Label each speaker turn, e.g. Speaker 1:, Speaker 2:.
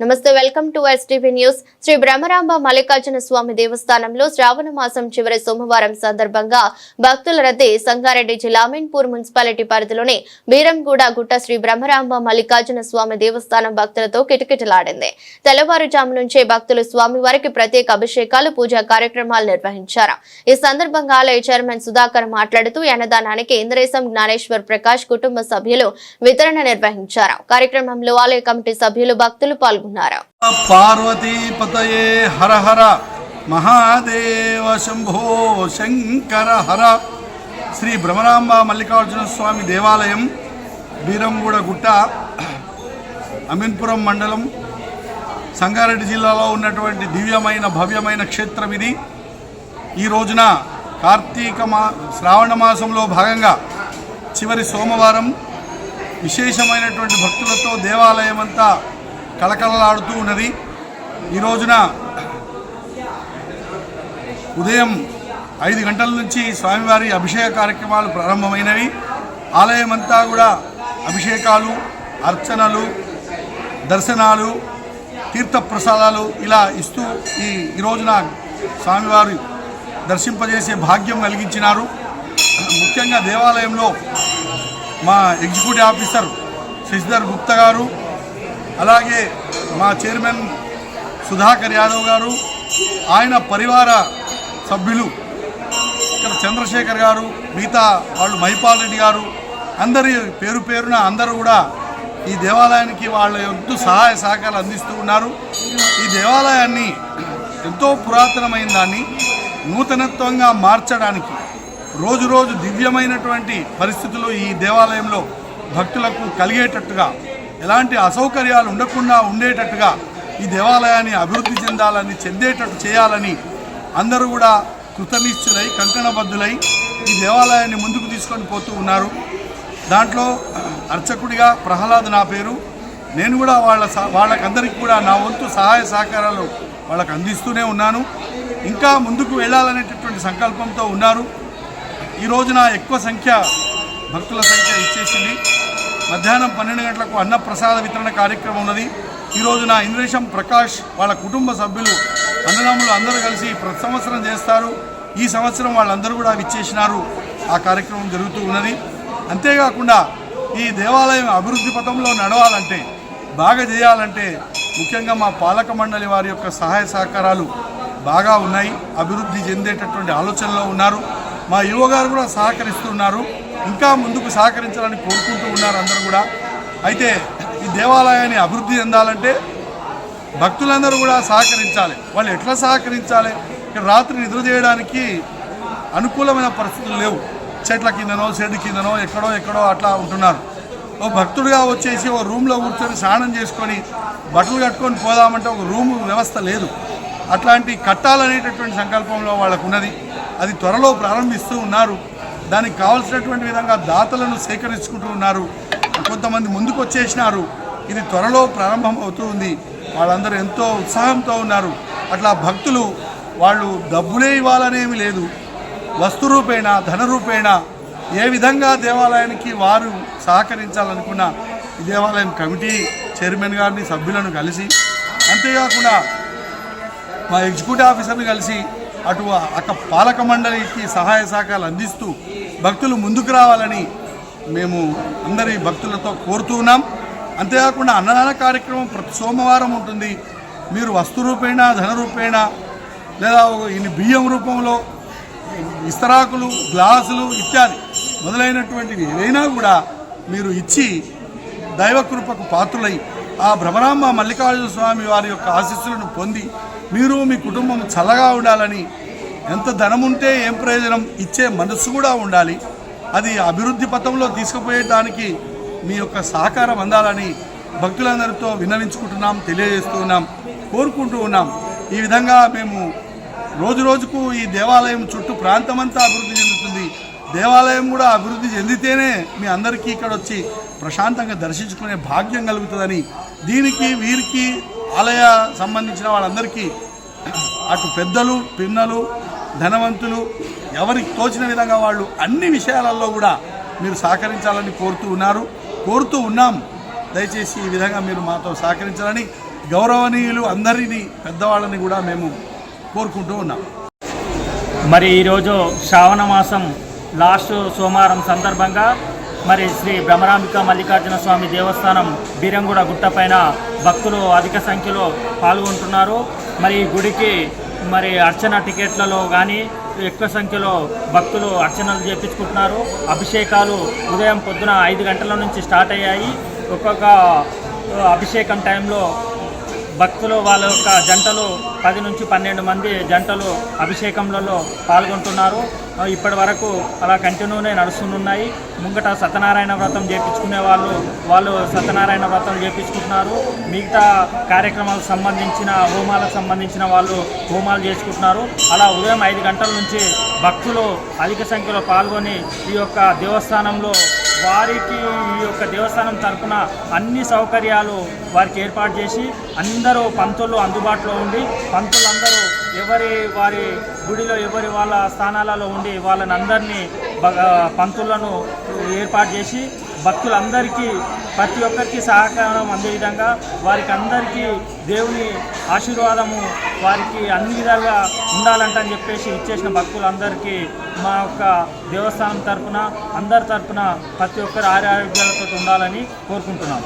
Speaker 1: నమస్తే welcome to STV news. Shri Brahmaramba Mallikarjuna Swamy దేవస్థానంలో శ్రావణ మాసం చివరి సోమవారం సందర్భంగా భక్తుల రద్దీ సంగారెడ్డి జిల్లా అమీన్పూర్ మున్సిపాలిటీ పరిధిలోని బీరంగూడ గుట్ట శ్రీ బ్రహ్మరాంబ మల్లికార్జున స్వామి దేవస్థానం భక్తులతో కిటకిటలాడింది. తెల్లవారుజాము నుంచే భక్తులు స్వామివారికి ప్రత్యేక అభిషేకాలు పూజా కార్యక్రమాలు నిర్వహించారు. ఈ సందర్భంగా ఆలయ చైర్మన్ సుధాకర్ మాట్లాడుతూ అన్నదానానికి ఇంద్రేశం జ్ఞానేశ్వర్ ప్రకాష్ కుటుంబ సభ్యులు వితరణ నిర్వహించారు. కార్యక్రమంలో ఆలయ కమిటీ సభ్యులు భక్తులు పాల్గొన్నారు.
Speaker 2: పార్వతీపతయే హర హర మహాదేవ శంభో శంకర హర. శ్రీ భ్రమరాంబ మల్లికార్జున స్వామి దేవాలయం బీరంగూడ గుట్ట అమీన్పురం మండలం సంగారెడ్డి జిల్లాలో ఉన్నటువంటి దివ్యమైన భవ్యమైన క్షేత్రం ఇది. ఈ రోజున కార్తీక మా శ్రావణ మాసంలో భాగంగా చివరి సోమవారం విశేషమైనటువంటి భక్తులతో దేవాలయం అంతా కళకళలాడుతూ ఉన్నది. ఈ రోజున ఉదయం ఐదు గంటల నుంచి స్వామివారి అభిషేక కార్యక్రమాలు ప్రారంభమైనవి. ఆలయం అంతా కూడా అభిషేకాలు అర్చనలు దర్శనాలు తీర్థప్రసాదాలు ఇలా ఇస్తూ ఈ ఈరోజున రోజున స్వామివారి దర్శింపజేసే భాగ్యం కలిగించినారు. ముఖ్యంగా దేవాలయంలో మా ఎగ్జిక్యూటివ్ ఆఫీసర్ శశిధర్ గుప్తా గారు అలాగే మా చైర్మన్ సుధాకర్ యాదవ్ గారు ఆయన పరివార సభ్యులు ఇక్కడ చంద్రశేఖర్ గారు మిగతా వాళ్ళు మహిపాల్ రెడ్డి గారు అందరి పేరు పేరున అందరూ కూడా ఈ దేవాలయానికి వాళ్ళ ఎంతో సహాయ సహకారాలు అందిస్తూ ఉన్నారు. ఈ దేవాలయాన్ని ఎంతో పురాతనమైన దాన్ని నూతనత్వంగా మార్చడానికి రోజు రోజు దివ్యమైనటువంటి పరిస్థితులు ఈ దేవాలయంలో భక్తులకు కలిగేటట్టుగా ఎలాంటి అసౌకర్యాలు ఉండకుండా ఉండేటట్టుగా ఈ దేవాలయాన్ని అభివృద్ధి చెందాలని చెందేటట్టు చేయాలని అందరూ కూడా కృతనిశ్చులై కంకణబద్ధులై ఈ దేవాలయాన్ని ముందుకు తీసుకొని పోతూ ఉన్నారు. దాంట్లో అర్చకుడిగా ప్రహ్లాద్ నా పేరు. నేను కూడా వాళ్ళ సహ- వాళ్ళకందరికీ కూడా నా వంతు సహాయ సహకారాలు వాళ్ళకు అందిస్తూనే ఉన్నాను. ఇంకా ముందుకు వెళ్ళాలనేటటువంటి సంకల్పంతో ఉన్నారు. ఈ రోజున ఎక్కువ సంఖ్య భక్తుల సంఖ్య ఇచ్చేసింది. మధ్యాహ్నం పన్నెండు గంటలకు అన్నప్రసాద వితరణ కార్యక్రమం ఉన్నది. ఈ రోజున ఇంద్రేశం ప్రకాష్ వాళ్ళ కుటుంబ సభ్యులు అన్నదమ్ములు అందరూ కలిసి ప్రతి సంవత్సరం చేస్తారు. ఈ సంవత్సరం వాళ్ళందరూ కూడా విచ్చేసినారు. ఆ కార్యక్రమం జరుగుతూ ఉన్నది. అంతేకాకుండా ఈ దేవాలయం అభివృద్ధి పథంలో నడవాలంటే బాగా చేయాలంటే ముఖ్యంగా మా పాలక మండలి వారి యొక్క సహాయ సహకారాలు బాగా ఉన్నాయి. అభివృద్ధి చెందేటటువంటి ఆలోచనలో ఉన్నారు. మా యువ గారు కూడా సహకరిస్తున్నారు. ఇంకా ముందుకు సహకరించాలని కోరుకుంటూ ఉన్నారు అందరూ కూడా. అయితే ఈ దేవాలయాన్ని అభివృద్ధి చెందాలంటే భక్తులందరూ కూడా సహకరించాలి. వాళ్ళు ఎట్లా సహకరించాలి? ఇక్కడ రాత్రి నిద్ర చేయడానికి అనుకూలమైన పరిస్థితులు లేవు. చెట్ల కిందనో చెడు కిందనో ఎక్కడో ఎక్కడో అట్లా ఉంటున్నారు. ఓ భక్తుడిగా వచ్చేసి ఓ రూమ్లో కూర్చొని స్నానం చేసుకొని బట్టలు కట్టుకొని పోదామంటే ఒక రూమ్ వ్యవస్థ లేదు. అట్లాంటి కట్టాలనేటటువంటి సంకల్పంలో వాళ్ళకు ఉన్నది అది త్వరలో ప్రారంభిస్తూ ఉన్నారు. దానికి కావాల్సినటువంటి విధంగా దాతలను సేకరించుకుంటూ ఉన్నారు. కొంతమంది ముందుకు వచ్చేసినారు. ఇది త్వరలో ప్రారంభం అవుతూ ఉంది వాళ్ళందరూ ఎంతో ఉత్సాహంతో ఉన్నారు. అట్లా భక్తులు వాళ్ళు డబ్బులే ఇవ్వాలనేమి లేదు. వస్తు రూపేణ ధన రూపేణ ఏ విధంగా దేవాలయానికి వారు సహకరించాలనుకున్న ఈ దేవాలయం కమిటీ చైర్మన్ గారిని సభ్యులను కలిసి అంతేకాకుండా మా ఎగ్జిక్యూటివ్ ఆఫీసర్ని కలిసి అటు అక్క పాలక మండలికి సహాయ సహకారాలు అందిస్తూ భక్తులు ముందుకు రావాలని మేము అందరి భక్తులతో కోరుతూ ఉన్నాం. అంతేకాకుండా అన్నదాన కార్యక్రమం ప్రతి సోమవారం ఉంటుంది. మీరు వస్తు రూపేణ ధన రూపేణ లేదా ఇన్ని బియ్యం రూపంలో ఇస్తరాకులు గ్లాసులు ఇత్యాది మొదలైనటువంటివి ఏదైనా కూడా మీరు ఇచ్చి దైవకృపకు పాత్రులై ఆ భ్రమరాంబ మల్లికార్జున స్వామి వారి యొక్క ఆశీస్సులను పొంది మీరు మీ కుటుంబం చల్లగా ఉండాలని ఎంత ధనం ఉంటే ఏం ప్రయోజనం ఇచ్చే మనస్సు కూడా ఉండాలి. అది అభివృద్ధి పథంలో తీసుకుపోయడానికి మీ యొక్క సహకారం అందాలని భక్తులందరితో విన్నవించుకుంటున్నాం తెలియజేస్తూ ఉన్నాం కోరుకుంటూ ఉన్నాం. ఈ విధంగా మేము రోజు రోజుకు ఈ దేవాలయం చుట్టూ ప్రాంతమంతా అభివృద్ధి దేవాలయం కూడా అభివృద్ధి చెందితేనే మీ అందరికీ ఇక్కడ వచ్చి ప్రశాంతంగా దర్శించుకునే భాగ్యం కలుగుతుందని దీనికి వీరికి ఆలయ సంబంధించిన వాళ్ళందరికీ అటు పెద్దలు పిన్నలు ధనవంతులు ఎవరికి తోచిన విధంగా వాళ్ళు అన్ని విషయాలలో కూడా మీరు సహకరించాలని కోరుతూ ఉన్నారు. కోరుతూ ఉన్నాం. దయచేసి ఈ విధంగా మీరు మాతో సహకరించాలని గౌరవనీయులు అందరినీ పెద్దవాళ్ళని కూడా మేము కోరుకుంటూ ఉన్నాం.
Speaker 3: మరి ఈరోజు శ్రావణ మాసం లాస్ట్ సోమవారం సందర్భంగా మరి శ్రీ భ్రమరాంబిక మల్లికార్జున స్వామి దేవస్థానం బీరంగూడ గుట్టపైన భక్తులు అధిక సంఖ్యలో పాల్గొంటున్నారు. మరి గుడికి మరి అర్చన టికెట్లలో కానీ ఎక్కువ సంఖ్యలో భక్తులు అర్చనలు చేపించుకుంటున్నారు. అభిషేకాలు ఉదయం పొద్దున ఐదు గంటల నుంచి స్టార్ట్ అయ్యాయి. ఒక్కొక్క అభిషేకం టైంలో భక్తులు వాళ్ళ యొక్క జంటలు పది నుంచి పన్నెండు మంది జంటలు అభిషేకంలలో పాల్గొంటున్నారు. ఇప్పటి వరకు అలా కంటిన్యూనే నడుస్తున్నాయి ముంగట సత్యనారాయణ వ్రతం చేపించుకునే వాళ్ళు వాళ్ళు సత్యనారాయణ వ్రతం చేపించుకుంటున్నారు. మిగతా కార్యక్రమాలకు సంబంధించిన హోమాలకు సంబంధించిన వాళ్ళు హోమాలు చేసుకుంటున్నారు. అలా ఉదయం ఐదు గంటల నుంచి భక్తులు అధిక సంఖ్యలో పాల్గొని ఈ యొక్క దేవస్థానంలో వారికి ఈ యొక్క దేవస్థానం తరపున అన్ని సౌకర్యాలు వారికి ఏర్పాటు చేసి అందరూ పంతులు అందుబాటులో ఉండి పంతులందరూ ఎవరి వారి గుడిలో ఎవరి వాళ్ళ స్థానాలలో ఉండి వాళ్ళని అందరినీ పంతులను ఏర్పాటు చేసి భక్తులందరికీ ప్రతి ఒక్కరికి సహకారం అందే విధంగా వారికి అందరికీ దేవుని ఆశీర్వాదము వారికి అన్ని విధాలుగా ఉండాలంటని చెప్పేసి ఇచ్చేసిన భక్తులందరికీ మా యొక్క దేవస్థానం తరపున అందరి తరపున ప్రతి ఒక్కరు ఆరోగ్యాలతో ఉండాలని కోరుకుంటున్నాం.